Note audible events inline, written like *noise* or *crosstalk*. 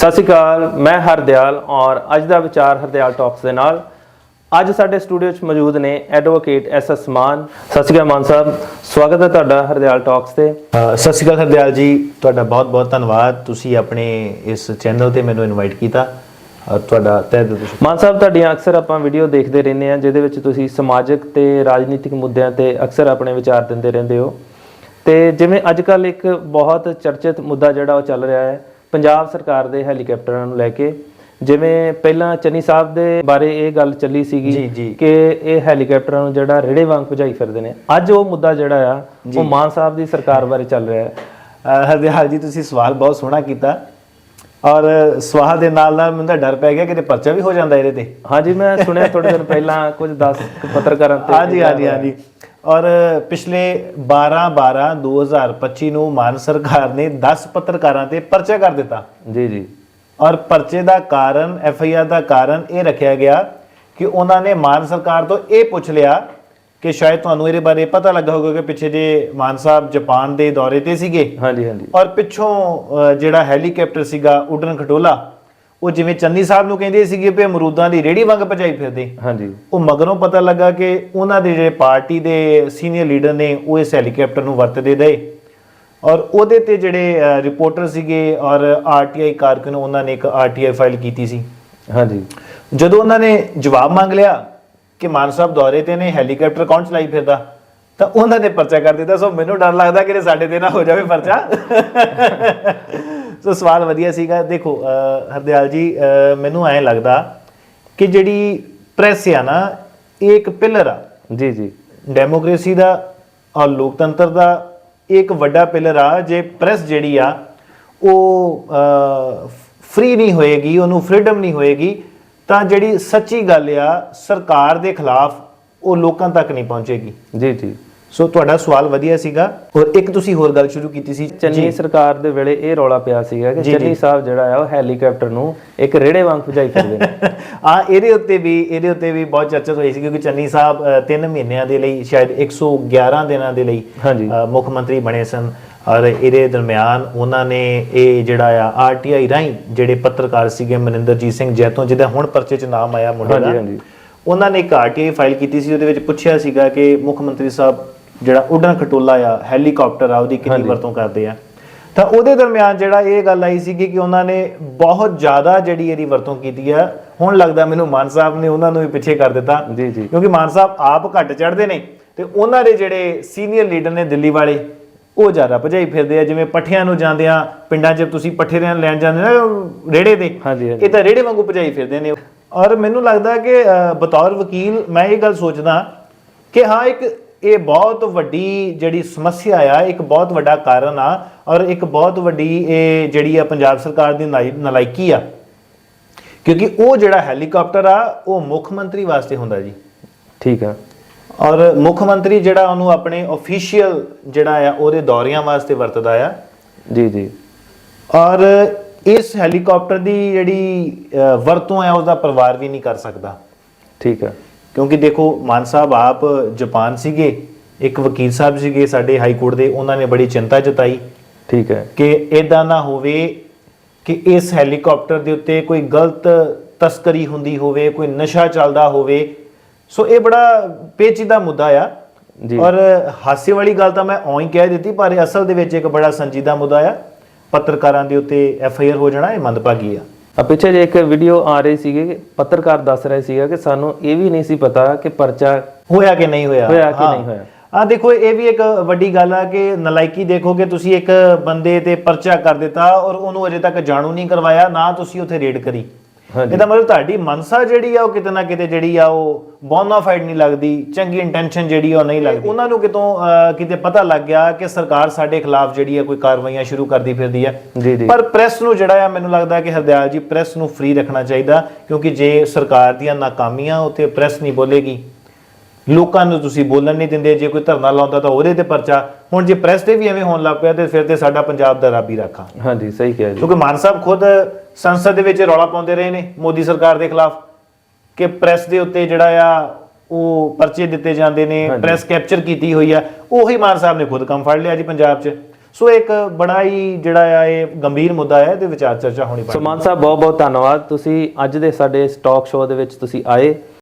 ਸਤਿ ਸ਼੍ਰੀ ਅਕਾਲ ਮੈਂ ਹਰਦਿਆਲ ਔਰ ਅੱਜ ਦਾ ਵਿਚਾਰ ਹਰਦਿਆਲ ਟਾਕਸ ਦੇ ਨਾਲ। ਅੱਜ ਸਾਡੇ ਸਟੂਡੀਓ 'ਚ ਮੌਜੂਦ ਨੇ ਐਡਵੋਕੇਟ ਐਸ ਐਸ ਮਾਨ। ਸਤਿ ਸ਼੍ਰੀ ਅਕਾਲ ਮਾਨ ਸਾਹਿਬ ਸਵਾਗਤ ਹੈ ਤੁਹਾਡਾ ਹਰਦਿਆਲ ਟਾਕਸ ਤੇ। ਸਤਿ ਸ਼੍ਰੀ ਅਕਾਲ ਹਰਦਿਆਲ ਜੀ ਤੁਹਾਡਾ ਬਹੁਤ-ਬਹੁਤ ਧੰਨਵਾਦ। ਤੁਸੀਂ ਆਪਣੇ ਇਸ ਚੈਨਲ ਤੇ ਮੈਨੂੰ ਇਨਵਾਈਟ ਕੀਤਾ। ਤੁਹਾਡਾ ਤਹਿ ਦਿਲ ਮਾਨ ਸਾਹਿਬ ਤੁਹਾਡੀਆਂ ਅਕਸਰ ਆਪਾਂ ਵੀਡੀਓ ਦੇਖਦੇ ਰਹਿੰਦੇ ਆ ਜਿਹਦੇ ਵਿੱਚ ਤੁਸੀਂ ਸਮਾਜਿਕ ਤੇ ਰਾਜਨੀਤਿਕ ਮੁੱਦਿਆਂ ਤੇ ਅਕਸਰ ਆਪਣੇ ਵਿਚਾਰ ਦਿੰਦੇ ਰਹਿੰਦੇ ਹੋ। ਤੇ ਜਿਵੇਂ ਅੱਜ ਕੱਲ ਇੱਕ ਬਹੁਤ ਚਰਚਿਤ ਮੁੱਦਾ ਜਿਹੜਾ ਉਹ ਚੱਲ ਰਿਹਾ ਹੈ ਪੰਜਾਬ ਸਰਕਾਰ ਦੇ ਹੈਲੀਕਾਪਟਰਾਂ ਨੂੰ ਲੈ ਕੇ ਜਿਵੇਂ ਪਹਿਲਾਂ ਚੰਨੀ ਸਾਹਿਬ ਦੇ ਬਾਰੇ ਇਹ ਗੱਲ ਚੱਲੀ ਸੀਗੀ। ਕਿ ਇਹ ਹੈਲੀਕਾਪਟਰਾਂ ਨੂੰ ਜਿਹੜਾ ਰੇੜੇ ਵਾਂਗ ਭਜਾਈ ਫਿਰਦੇ ਨੇ। ਅੱਜ ਉਹ ਮੁੱਦਾ ਜਿਹੜਾ ਆ ਉਹ ਮਾਨ ਸਾਹਿਬ ਦੀ ਸਰਕਾਰ ਬਾਰੇ ਚੱਲ ਰਿਹਾ ਹੈ। ਹਰਦਿਆਲ ਜੀ ਤੁਸੀਂ ਸਵਾਲ ਬਹੁਤ ਸੋਹਣਾ ਕੀਤਾ। ਔਰ ਸਵਾਲ ਦੇ ਨਾਲ ਨਾਲ ਮੈਨੂੰ ਤਾਂ ਡਰ ਪੈ ਗਿਆ ਕਿ ਤੇ ਪਰਚਾ ਵੀ ਹੋ ਜਾਂਦਾ ਇਹਦੇ ਤੇ। ਹਾਂਜੀ ਮੈਂ ਸੁਣਿਆ ਥੋੜੇ ਦਿਨ ਪਹਿਲਾਂ ਕੁਝ 10 ਪੱਤਰਕਾਰਾਂ ਤੇ ਹਾਂਜੀ ਹਾਂਜੀ ਹਾਂਜੀ। ਔਰ ਪਿਛਲੇ 12 12 2025 ਨੂੰ ਮਾਨ ਸਰਕਾਰ ਨੇ 10 ਪੱਤਰਕਾਰਾਂ ਤੇ ਪਰਚਾ ਕਰ ਦਿੱਤਾ। ਜੀ ਜੀ। ਔਰ ਪਰਚੇ ਦਾ ਕਾਰਨ ਐਫ ਆਈ ਆਰ ਦਾ ਕਾਰਨ ਇਹ ਰੱਖਿਆ ਗਿਆ ਕਿ ਉਹਨਾਂ ਨੇ ਮਾਨ ਸਰਕਾਰ ਤੋਂ ਇਹ ਪੁੱਛ ਲਿਆ ਕਿ ਸ਼ਾਇਦ ਤੁਹਾਨੂੰ ਇਹਦੇ ਬਾਰੇ ਪਤਾ ਲੱਗਾ ਹੋਵੇਗਾ ਕਿ ਪਿੱਛੇ ਜੇ ਮਾਨ ਸਾਹਿਬ ਜਾਪਾਨ ਦੇ ਦੌਰੇ ਤੇ ਸੀਗੇ। ਹਾਂਜੀ ਹਾਂਜੀ। ਔਰ ਪਿੱਛੋਂ ਜਿਹੜਾ ਹੈਲੀਕਾਪਟਰ ਸੀਗਾ ਉਡਨ ਖਟੋਲਾ ਉਹ ਜਿਵੇਂ ਚੰਨੀ ਸਾਹਿਬ ਨੂੰ ਕਹਿੰਦੇ ਸੀਗੇ ਵੀ ਅਮਰੂਦਾਂ ਦੀ ਰੇੜੀ ਵਾਂਗ ਭਜਾਈ ਫਿਰਦੇ। ਹਾਂਜੀ। ਉਹ ਮਗਰੋਂ ਪਤਾ ਲੱਗਾ ਕਿ ਉਹਨਾਂ ਦੇ ਜਿਹੜੇ ਪਾਰਟੀ ਦੇ ਸੀਨੀਅਰ ਲੀਡਰ ਨੇ ਉਹ ਇਸ ਹੈਲੀਕਾਪਟਰ ਨੂੰ ਵਰਤਦੇ ਰਹੇ। ਔਰ ਉਹਦੇ ਤੇ ਜਿਹੜੇ ਰਿਪੋਰਟਰ ਸੀਗੇ ਔਰ ਆਰਟੀਆਈ ਕਾਰਕੁਨ ਉਹਨਾਂ ਨੇ ਇੱਕ ਆਰਟੀਆਈ ਫਾਈਲ ਕੀਤੀ ਸੀ। ਹਾਂਜੀ। ਜਦੋਂ ਉਹਨਾਂ ਨੇ ਜਵਾਬ ਮੰਗ ਲਿਆ ਕਿ ਮਾਨ ਸਾਹਿਬ ਦੌਰੇ ਤੇ ਨੇ ਹੈਲੀਕਾਪਟਰ ਕੌਣ ਚਲਾਈ ਫਿਰਦਾ? ਤਾਂ ਉਹਨਾਂ ਨੇ ਪਰਚਾ ਕਰ ਦਿੱਤਾ। ਸੋ ਮੈਨੂੰ ਡਰ ਲੱਗਦਾ ਕਿ ਇਹ ਸਾਡੇ ਤੇ ਨਾ ਹੋ ਜਾਵੇ ਪਰਚਾ। ਸੋ ਸਵਾਲ ਵਧੀਆ ਸੀਗਾ। ਦੇਖੋ ਹਰਦਿਆਲ ਜੀ ਮੈਨੂੰ ਐਂ ਲੱਗਦਾ ਕਿ ਜਿਹੜੀ ਪ੍ਰੈਸ ਆ ਨਾ ਇਹ ਇੱਕ ਪਿਲਰ ਆ। ਜੀ ਜੀ। ਡੈਮੋਕ੍ਰੇਸੀ ਦਾ ਔਰ ਲੋਕਤੰਤਰ ਦਾ ਇੱਕ ਵੱਡਾ ਪਿਲਰ ਆ। ਜੇ ਪ੍ਰੈਸ ਜਿਹੜੀ ਆ ਉਹ ਫ੍ਰੀ ਨਹੀਂ ਹੋਏਗੀ ਉਹਨੂੰ ਫ੍ਰੀडम ਨਹੀਂ ਹੋਏਗੀ ਤਾਂ ਜਿਹੜੀ ਸੱਚੀ ਗੱਲ ਆ ਸਰਕਾਰ ਦੇ ਖਿਲਾਫ ਉਹ ਲੋਕਾਂ ਤੱਕ ਨਹੀਂ ਪਹੁੰਚੇਗੀ। ਜੀ ਜੀ। ਸੋ ਤੁਹਾਡਾ ਸਵਾਲ ਵਧੀਆ ਸੀਗਾ। ਔਰ ਇੱਕ ਤੁਸੀਂ ਹੋਰ ਗੱਲ ਸ਼ੁਰੂ ਕੀਤੀ ਸੀ। ਚੰਨੀ ਸਰਕਾਰ ਦੇ ਵੇਲੇ ਇਹ ਰੌਲਾ ਪਿਆ ਸੀਗਾ ਕਿ ਚੰਨੀ। ਸਾਹਿਬ ਜਿਹੜਾ ਆ ਉਹ ਹੈਲੀਕਾਪਟਰ ਨੂੰ ਇੱਕ ਰੇੜੇ ਵਾਂਗ ਭਜਾਈ ਫਿਰਦੇ ਨੇ। *laughs* ਆ ਇਹਦੇ ਉੱਤੇ ਵੀ ਇਹਦੇ ਉੱਤੇ ਵੀ ਬਹੁਤ ਚਰਚਾ ਹੋਈ ਸੀ ਕਿਉਂਕਿ ਚੰਨੀ ਸਾਹਿਬ 3 ਮਹੀਨਿਆਂ ਦੇ ਲਈ ਸ਼ਾਇਦ 111 ਦਿਨਾਂ ਦੇ ਲਈ ਮੁੱਖ ਮੰਤਰੀ ਬਣੇ ਸਨ। ਔਰ ਇਹਦੇ ਦਰਮਿਆਨ ਉਹਨਾਂ ਨੇ ਇਹ ਜਿਹੜਾ ਆ ਆਰਟੀਆਈ ਰਾਹੀਂ ਜਿਹੜੇ ਪੱਤਰਕਾਰ ਸੀਗੇ ਮਨਿੰਦਰਜੀਤ ਸਿੰਘ ਜੈਤੋਂ ਜਿਹਦਾ ਹੁਣ ਪਰਚੇ 'ਚ ਨਾਮ ਆਇਆ ਮੁੰਡੇ ਦਾ। ਉਹਨਾਂ ਨੇ ਇੱਕ ਆਰਟੀਆਈ ਫਾਈਲ ਕੀਤੀ ਸੀ। ਉਹਦੇ ਵਿੱਚ ਪੁੱਛਿਆ ਸੀਗਾ ਕਿ ਮੁੱਖ ਮੰਤਰੀ ਸਾਹਿਬ ਜਿਹੜਾ ਉਡਣ ਖਟੋਲਾ ਆ ਹੈਲੀਕਾਪਟਰ ਆ ਉਹਦੀ ਕਿੰਨੀ। ਵਰਤੋਂ ਕਰਦੇ ਆ ਤਾਂ ਉਹਦੇ ਦਰਮਿਆਨ ਜਿਹੜਾ ਇਹ ਗੱਲ ਆਈ ਸੀਗੀ ਕਿ ਉਹਨਾਂ ਨੇ ਬਹੁਤ ਜ਼ਿਆਦਾ ਜਿਹੜੀ ਇਹਦੀ ਵਰਤੋਂ ਕੀਤੀ ਆ ਹੁਣ ਲੱਗਦਾ ਮੈਨੂੰ ਮਾਨ ਸਾਹਿਬ ਨੇ ਉਹਨਾਂ ਨੂੰ ਵੀ ਪਿੱਛੇ ਕਰ ਦਿੱਤਾ ਜੀ, ਜੀ। ਕਿਉਂਕਿ ਮਾਨ ਸਾਹਿਬ ਆਪ ਘੱਟ ਚੜਦੇ ਨੇ ਤੇ ਉਹਨਾਂ ਦੇ ਜਿਹੜੇ ਸੀਨੀਅਰ ਲੀਡਰ ਨੇ ਦਿੱਲੀ ਵਾਲੇ ਉਹ ਜ਼ਿਆਦਾ ਭਜਾਈ ਫਿਰਦੇ ਆ ਜਿਵੇਂ ਪੱਠਿਆਂ ਨੂੰ ਜਾਂਦੇ ਆ ਪਿੰਡਾਂ 'ਚ ਤੁਸੀਂ ਪੱਠੇ ਲੈਣ ਲੈਣ ਜਾਂਦੇ ਨਾ ਰੇੜੇ ਹਾਂਜੀ। ਇਹ ਤਾਂ ਰੇੜੇ ਵਾਂਗੂ ਭਜਾਈ ਫਿਰਦੇ ਨੇ ਔਰ ਮੈਨੂੰ ਲੱਗਦਾ ਕਿ ਬਤੌਰ ਵਕੀਲ ਮੈਂ ਇਹ ਗੱਲ ਸੋਚਦਾ ਕਿ ਹਾਂ ਇੱਕ ਇਹ ਬਹੁਤ ਵੱਡੀ ਜਿਹੜੀ ਸਮੱਸਿਆ ਆ ਇੱਕ ਬਹੁਤ ਵੱਡਾ ਕਾਰਨ ਆ ਔਰ ਇੱਕ ਬਹੁਤ ਵੱਡੀ ਇਹ ਜਿਹੜੀ ਆ ਪੰਜਾਬ ਸਰਕਾਰ ਦੀ ਨਲਾਇਕੀ ਆ। ਕਿਉਂਕਿ ਉਹ ਜਿਹੜਾ ਹੈਲੀਕਾਪਟਰ ਆ ਉਹ ਮੁੱਖ ਮੰਤਰੀ ਵਾਸਤੇ ਹੁੰਦਾ ਜੀ। ਠੀਕ ਆ। ਔਰ ਮੁੱਖ ਮੰਤਰੀ ਜਿਹੜਾ ਉਹਨੂੰ ਆਪਣੇ ਅਫੀਸ਼ੀਅਲ ਜਿਹੜਾ ਆ ਉਹਦੇ ਦੌਰਿਆਂ ਵਾਸਤੇ ਵਰਤਦਾ ਆ। ਜੀ ਜੀ। ਔਰ ਇਸ ਹੈਲੀਕਾਪਟਰ ਦੀ ਜਿਹੜੀ ਵਰਤੋਂ ਹੈ ਉਸਦਾ ਪਰਿਵਾਰ ਵੀ ਨਹੀਂ ਕਰ ਸਕਦਾ। ਠੀਕ ਆ। ਕਿਉਂਕਿ ਦੇਖੋ ਮਾਨ ਸਾਹਿਬ ਆਪ ਜਾਪਾਨ ਸੀਗੇ ਇੱਕ ਵਕੀਲ ਸਾਹਿਬ ਸੀਗੇ ਸਾਡੇ ਹਾਈ ਕੋਰਟ ਦੇ ਉਹਨਾਂ ਨੇ ਬੜੀ ਚਿੰਤਾ ਜਤਾਈ ਠੀਕ ਹੈ। ਕਿ ਇਦਾਂ ਨਾ ਹੋਵੇ ਕਿ ਇਸ ਹੈਲੀਕਾਪਟਰ ਦੇ ਉੱਤੇ ਕੋਈ ਗਲਤ ਤਸਕਰੀ ਹੁੰਦੀ ਹੋਵੇ ਕੋਈ ਨਸ਼ਾ ਚੱਲਦਾ ਹੋਵੇ। ਸੋ ਇਹ ਬੜਾ ਪੇਚੀਦਾ ਮੁੱਦਾ ਆ। ਜੀ। ਔਰ ਹਾਸੇ ਵਾਲੀ ਗੱਲ ਤਾਂ ਮੈਂ ਔਂ ਹੀ ਕਹਿ ਦਿੱਤੀ ਪਰ ਅਸਲ ਦੇ ਵਿੱਚ ਇੱਕ ਬੜਾ ਸੰਜੀਦਾ ਮੁੱਦਾ ਆ। ਪੱਤਰਕਾਰਾਂ ਦੇ ਉੱਤੇ ਐਫ ਆਈ ਆਰ ਹੋ ਜਾਣਾ ਇਹ ਮੰਦਭਾਗੀ ਆ। ਆ ਪਿੱਛੇ ਜੇ ਇੱਕ ਵੀਡੀਓ ਆ ਰਹੀ ਸੀਗੀ ਕਿ ਪੱਤਰਕਾਰ ਦੱਸ ਰਹੇ ਸੀਗਾ ਕਿ ਸਾਨੂੰ ਇਹ ਵੀ ਨਹੀਂ ਸੀ ਪਤਾ ਕਿ ਪਰਚਾ ਹੋਇਆ ਕਿ ਨਹੀਂ ਹੋਇਆ ਹੋਇਆ ਕਿ। ਨਹੀਂ ਹੋਇਆ। ਆ ਦੇਖੋ ਇਹ ਵੀ ਇੱਕ ਵੱਡੀ ਗੱਲ ਆ ਕਿ ਨਲਾਇਕੀ ਦੇਖੋ ਕਿ ਤੁਸੀਂ ਇੱਕ ਬੰਦੇ ਤੇ ਪਰਚਾ ਕਰ ਦਿੱਤਾ ਔਰ ਉਹਨੂੰ ਅਜੇ ਤੱਕ ਜਾਣੂ ਨਹੀਂ ਕਰਵਾਇਆ ਨਾ ਤੁਸੀਂ ਉੱਥੇ ਰੇਡ ਕਰੀ। ਇਹਦਾ ਮਤਲਬ ਤੁਹਾਡੀ ਮਨਸਾ ਜਿਹੜੀ ਆ ਉਹ ਕਿਤੇ ਨਾ ਕਿਤੇ ਜਿਹੜੀ ਆ ਉਹ ਬੋਨਾਫਾਈਡ ਨਹੀਂ ਲੱਗਦੀ ਚੰਗੀ ਇੰਟੈਂਸ਼ਨ ਜਿਹੜੀ ਆ ਉਹ ਨਹੀਂ ਲੱਗਦੀ। ਉਹਨਾਂ ਨੂੰ ਕਿਤੋਂ ਕਿਤੇ ਪਤਾ ਲੱਗ ਗਿਆ ਕਿ ਸਰਕਾਰ ਸਾਡੇ ਖਿਲਾਫ ਜਿਹੜੀ ਆ ਕੋਈ ਕਾਰਵਾਈਆਂ ਸ਼ੁਰੂ ਕਰਦੀ ਫਿਰਦੀ ਆ। ਪਰ ਪ੍ਰੈਸ ਨੂੰ ਜਿਹੜਾ ਆ ਮੈਨੂੰ ਲੱਗਦਾ ਕਿ ਹਰਦਿਆਲ ਜੀ ਪ੍ਰੈਸ ਨੂੰ ਫ੍ਰੀ ਰੱਖਣਾ ਚਾਹੀਦਾ ਕਿਉਂਕਿ ਜੇ ਸਰਕਾਰ ਦੀਆਂ ਨਾਕਾਮੀਆਂ ਉੱਤੇ ਪ੍ਰੈਸ ਨਹੀਂ ਬੋਲੇਗੀ ਲੋਕਾਂ ਨੂੰ ਤੁਸੀਂ ਬੋਲਣ ਨਹੀਂ ਦਿੰਦੇ ਜੇ ਕੋਈ ਧਰਨਾ ਲਾਉਂਦਾ ਤਾਂ ਉਹਦੇ ਤੇ ਪਰਚਾ। ਹੁਣ ਜੇ ਪ੍ਰੈਸ ਤੇ ਵੀ ਐਵੇਂ ਹੋਣ ਲੱਗ ਪਿਆ ਤੇ ਫਿਰ ਤੇ ਸਾਡਾ ਪੰਜਾਬ ਦਾ ਰੱਬ ਰਾਖਾ। ਹਾਂਜੀ ਸਹੀ ਕਿਹਾ ਜੀ। ਕਿਉਂਕਿ ਮਾਨ ਸਾਹਿਬ ਖੁਦ ਸੰਸਦ ਦੇ ਵਿੱਚ ਰੌਲਾ ਪਾਉਂਦੇ ਰਹੇ ਨੇ ਮੋਦੀ ਸਰਕਾਰ ਦੇ ਖਿਲਾਫ ਕਿ ਪ੍ਰੈਸ ਦੇ ਉੱਤੇ ਜਿਹੜਾ ਆ ਉਹ ਪਰਚੇ ਦਿੱਤੇ ਜਾਂਦੇ ਨੇ। ਪ੍ਰੈਸ ਕੈਪਚਰ ਕੀਤੀ ਹੋਈ ਆ ਉਹੀ ਮਾਨ ਸਾਹਿਬ ਨੇ ਖੁਦ ਕੰਮ ਫੜ ਲਿਆ ਜੀ ਪੰਜਾਬ 'ਚ। ਸੋ ਇੱਕ ਬੜਾ ਹੀ ਜਿਹੜਾ ਆ ਇਹ ਗੰਭੀਰ ਮੁੱਦਾ ਹੈ ਤੇ ਵਿਚਾਰ ਚਰਚਾ ਹੋਣੀ ਸੋ ਬਣਦੀ ਮਾਨ ਸਾਹਿਬ ਬਹੁਤ ਬਹੁਤ ਧੰਨਵਾਦ। ਤੁਸੀਂ ਅੱਜ ਦੇ ਸਾਡੇ ਇਸ ਟਾਕ ਸ਼ੋਅ ਦੇ ਵਿੱਚ ਤੁਸੀਂ ਆਏ।